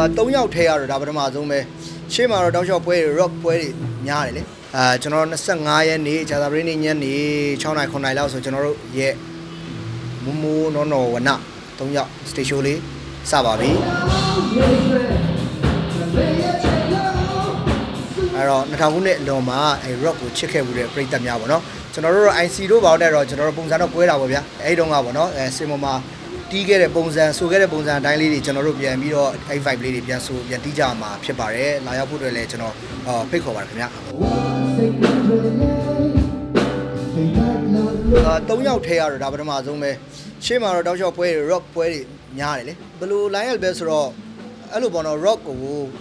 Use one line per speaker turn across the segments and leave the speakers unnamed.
အာ၃ယောက်ထဲရတော့ဒါပထမဆုံးပဲရှေ့မှာတော့တောက်လျှောက်ပွဲတွေ rock ပွဲတွေများတယ်လေအာကျွန်တော်တို့25ရက်နေ့ဂျာသာပရိနေ့ညနေ6နိုင်9နိုင်လောက်ဆိုကျွန်တော်တို့ရဲ့မူမူနော်နော်ဝန၃ယောက် stage show လေးစပါပြီအဲ့တော့2000ခုနှစ်အလွန်မှာအဲ rock ကိုချစ်ခဲ့မှုတဲ့ပြည်သက်များပေါ့နော်ကျွန်တော်တို့တော့ IC တို့ဘာလို့တဲ့တော့ကျွန်တော်တို့ပုံစံတော့ကွဲတာပေါ့ဗျာအဲ့ဒီတုန်းကပေါ့နော်အဲစင်မမှာ တီးခဲ့တဲ့ပုံစံဆိုခဲ့တဲ့ပုံစံအတိုင်းလေးတွေကျွန်တော်တို့ပြန်ပြီးတော့အဲ့ vibe လေးတွေပြန်ဆိုပြန်တီးကြမှာဖြစ်ပါတယ်လာရောက်ဖို့အတွက်လည်းကျွန်တော်အာဖိတ်ခေါ်ပါတယ်ခင်ဗျာအာ၃ယောက်ထဲရတော့ဒါပထမဆုံးပဲရှေ့မှာတော့တောက်လျှောက်ပွဲတွေ rock ပွဲတွေများတယ်လေဘယ်လို line up ပဲဆိုတော့အဲ့လိုပေါ့နော် rock ကို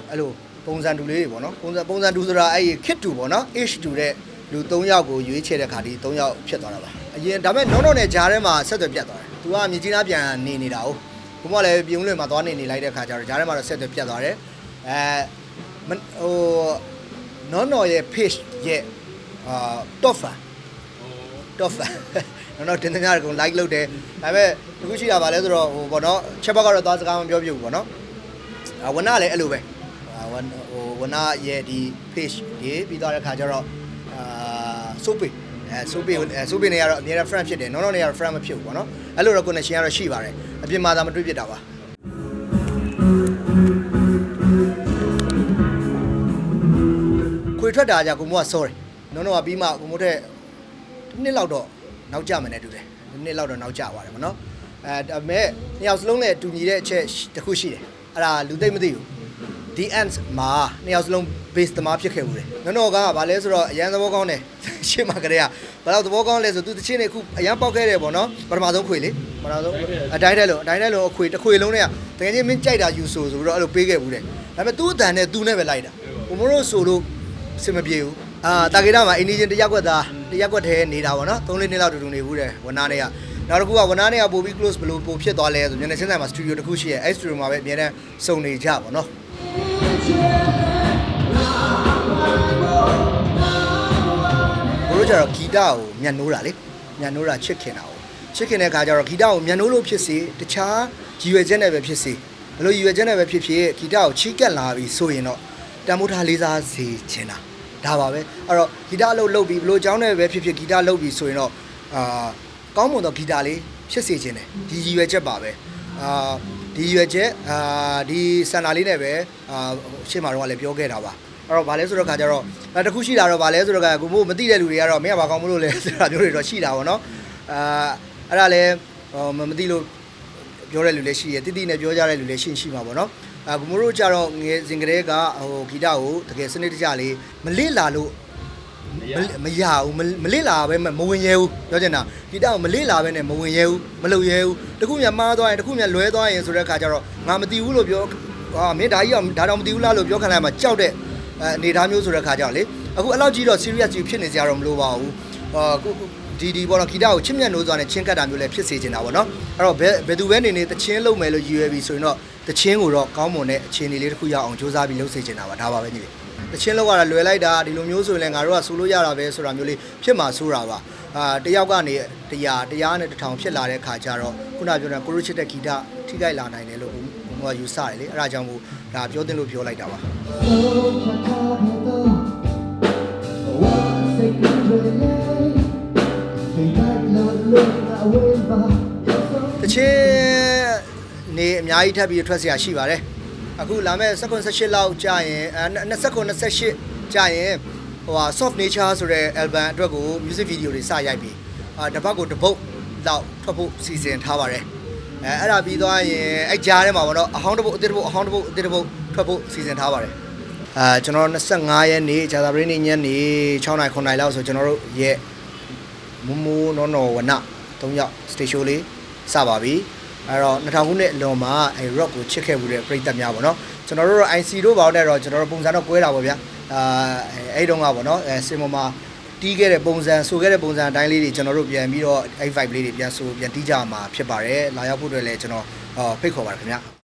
အဲ့လိုပုံစံတူလေးတွေပေါ့နော်ပုံစံပုံစံတူဆိုတာအဲ့ kit တူပေါ့နော် age တူတဲ့လူ၃ယောက်ကိုရွေးချယ်တဲ့ခါဒီ၃ယောက်ဖြစ်သွားတာပါအရင်ဒါပေမဲ့နောနောနဲ့ဂျားထဲမှာဆက်သွယ်ပြတ်သွားတယ် သူကမြကြီးနားပြန်နေနေတာ哦ဘုမလည်းပြုံးလွင်မှာသွားနေနေလိုက်တဲ့ခါကျတော့ဂျားထဲမှာတော့ဆက်သွယ်ပြတ်သွားတယ်အဲမဟိုနောနော်ရဲ့ page ရဲ့အာ top fan top fan နော်နော်တင်တင်ကြတယ်ကုန် like လုပ်တယ်ဒါပေမဲ့တခုရှိတာပါလဲဆိုတော့ဟိုပေါ့နော်ချက်ဘက်ကတော့သွားစကားမပြောပြဘူးပေါ့နော်အဝနလည်းအဲ့လိုပဲအာဝနဟိုဝနရဲ့ဒီ page ရေးပြီးသွားတဲ့ခါကျတော့အာစိုးပေအဲစိုးပေအဲစိုးပေနေရတော့အများနဲ့ friend ဖြစ်တယ်နော်နော်နေရတော့ friend မဖြစ်ဘူးပေါ့နော်အဲ့လိုတော့ connection ကတော့ရှိပါတယ်အပြင်မှာသာမတွေ့ဖြစ်တာပါခွေထွက်တာကြကိုမိုးက sorry နော်နော်ကပြီးမှကိုမိုးတဲ့နှစ်လောက်တော့နောက်ကျမယ်နဲ့တူတယ်နှစ်လောက်တော့နောက်ကျသွားတယ်ဗောနော်အဲဒါပေမဲ့နှစ်ယောက်စလုံးနဲ့တူညီတဲ့အချက်တစ်ခုရှိတယ်အဲ့ဒါလူသိမ့်မသိဘူး the ends မှာနှစ်ယောက်စလုံး base သမားဖြစ်ခဲ့ဘူးတယ်နော်နော်ကဘာလဲဆိုတော့အရန်သဘောကောင်းတယ်ရှေ့မှာကလေးကဘာလို့သဘောကောင်းလဲဆိုသူတချင်းနေအခုအရန်ပေါက်ခဲ့တယ်ဗောနော်ပထမဆုံးခွေလေပထမဆုံးအတိုင်းတဲ့လို့အတိုင်းတဲ့လို့အခွေတစ်ခွေလုံးနဲ့တကယ်ချင်းမင်းကြိုက်တာယူဆိုဆိုတော့အဲ့လိုပေးခဲ့ဘူးတယ်ဒါပေမဲ့သူ့အတန်နဲ့သူနဲ့ပဲလိုက်တာဘုံမတို့ဆိုလို့စင်မပြေဘူးအာတာဂေတာမှာအင်းဒီချင်းတရက်ကွက်သားတရက်ကွက်ထဲနေတာဗောနော်၃လေးနှစ်လောက်တူတူနေဘူးတယ်ဝနာနဲ့ကနောက်တစ်ခုကဝနာနဲ့ကပို့ပြီး close ဘလို့ပို့ဖြစ်သွားလဲဆိုညနေချင်းဆိုင်မှာ studio တစ်ခုရှိရဲအဲ့ studio မှာပဲအများနဲ့စုံနေကြဗောနော် ဘိုးတို့ကျတော့ဂီတကိုညံ့နိုးတာလေညံ့နိုးတာချစ်ခင်တာကိုချစ်ခင်တဲ့ခါကျတော့ဂီတကိုညံ့နိုးလို့ဖြစ်စေတခြားရည်ရွယ်ချက်နဲ့ပဲဖြစ်စေဘယ်လိုရည်ရွယ်ချက်နဲ့ပဲဖြစ်ဖြစ်ဂီတကိုချီးကပ်လာပြီဆိုရင်တော့တန်ဖိုးထားလေးစားစေချင်တာဒါပါပဲအဲ့တော့ဂီတအလုပ်လုပ်ပြီးဘယ်လိုအကြောင်းနဲ့ပဲဖြစ်ဖြစ်ဂီတလုပ်ပြီးဆိုရင်တော့အာကောင်းမွန်သောဂီတလေးဖြစ်စေချင်တယ်ဒီရည်ရွယ်ချက်ပါပဲ အာဒီရည်ရွယ်ချက်အာဒီစန္ဒာလေးနဲ့ပဲအာရှေ့မှာတော့လည်းပြောခဲ့တာပါအဲ့တော့ဗာလဲဆိုတော့ခါကျတော့အဲတခုရှိတာတော့ဗာလဲဆိုတော့ကကိုမို့မသိတဲ့လူတွေကတော့မင်းကဘာကောင်းမလို့လဲဆိုတာမျိုးတွေတော့ရှိတာပေါ့နော်အာအဲ့ဒါလည်းဟိုမမသိလို့ပြောတဲ့လူလည်းရှိရတိတိနဲ့ပြောကြတဲ့လူလည်းရှိရှိမှာပေါ့နော်အာကိုမို့တို့ကြတော့ငယ်စဉ်ကလေးကဟိုဂီတကိုတကယ်စနစ်တကျလေးမလစ်လာလို့ မရဘူးမလစ်လာပဲမဝင်ရဲဘူးပြောချင်တာဂီတကိုမလစ်လာပဲနဲ့မဝင်ရဲဘူးမလုပ်ရဲဘူးတခုမြမှားသွားရင်တခုမြလွဲသွားရင်ဆိုတဲ့ခါကျတော့ငါမသိဘူးလို့ပြောအာမင်းဒါကြီးကဒါတော့မသိဘူးလားလို့ပြောခံလိုက်မှကြောက်တဲ့အဲအနေသားမျိုးဆိုတဲ့ခါကြောင့်လေအခုအဲ့လောက်ကြီးတော့ serious ကြီးဖြစ်နေကြတော့မလိုပါဘူးအာခုဒီဒီပေါ့နော်ဂီတကိုချစ်မြတ်နိုးစွာနဲ့ချင်းကတ်တာမျိုးလည်းဖြစ်စေချင်တာပေါ့နော်အဲ့တော့ဘယ်ဘယ်သူပဲနေနေတချင်းလုံးမယ်လို့ရည်ရွယ်ပြီးဆိုရင်တော့တချင်းကိုတော့ကောင်းမွန်တဲ့အခြေအနေလေးတစ်ခုရအောင်စူးစမ်းပြီးလုပ်စေချင်တာပါဒါပါပဲညီလေး တချင်းလောက်ကတော့လွယ်လိုက်တာဒီလိုမျိုးဆိုရင်လည်းငါတို့ကဆူလို့ရတာပဲဆိုတာမျိုးလေးဖြစ်မှာဆိုတာပါအာတယောက်ကနေတရားတရားနဲ့တစ်ထောင်ဖြစ်လာတဲ့ခါကျတော့ခုနပြောတဲ့ကိုရုချစ်တဲ့ဂီတထိခိုက်လာနိုင်တယ်လို့ဘုံဘုံကယူဆတယ်လေအဲ့ဒါကြောင့်မို့ဒါပြောတင်လို့ပြောလိုက်တာပါ တချင်းနေအများကြီးထပ်ပြီးထွက်เสียရှိပါတယ် အခုလာမဲ့19 18လောက်ကြာရင်အဲ29 28ကြာရင်ဟိုဟာ soft nature ဆိုတဲ့ album အတွက်ကို music video တွေစရိုက်ပြီးအာတစ်ပတ်ကိုတစ်ပုတ်လောက်ထွက်ဖို့စီစဉ်ထားပါတယ်အဲအဲ့ဒါပြီးသွားရင်အဲ့ကြားထဲမှာပေါ့နော်အဟောင်းတစ်ပုတ်အသစ်တစ်ပုတ်အဟောင်းတစ်ပုတ်အသစ်တစ်ပုတ်ထွက်ဖို့စီစဉ်ထားပါတယ်အာကျွန်တော်25ရက်နေ့ဂျာသာပရိနေ့ညနေ6နိုင်9နိုင်လောက်ဆိုကျွန်တော်တို့ရဲ့မူမူနော်နော်ဝန၃ယောက် stage show လေးစပါပြီ အဲ့တော့2000ခုနှစ်အလွန်မှာအဲ rock ကိုချစ်ခဲ့မှုတဲ့ပြည်သက်များပေါ့နော်ကျွန်တော်တို့တော့ IC တို့ဘာလို့လဲတော့ကျွန်တော်တို့ပုံစံတော့ကွဲတာပေါ့ဗျာအာအဲ့တုန်းကပေါ့နော်အဲစင်မမှာတီးခဲ့တဲ့ပုံစံဆိုခဲ့တဲ့ပုံစံအတိုင်းလေးတွေကျွန်တော်တို့ပြန်ပြီးတော့အဲ့ vibe လေးတွေပြန်ဆိုပြန်တီးကြမှာဖြစ်ပါတယ်လာရောက်ဖို့အတွက်လည်းကျွန်တော်ဖိတ်ခေါ်ပါတယ်ခင်ဗျာ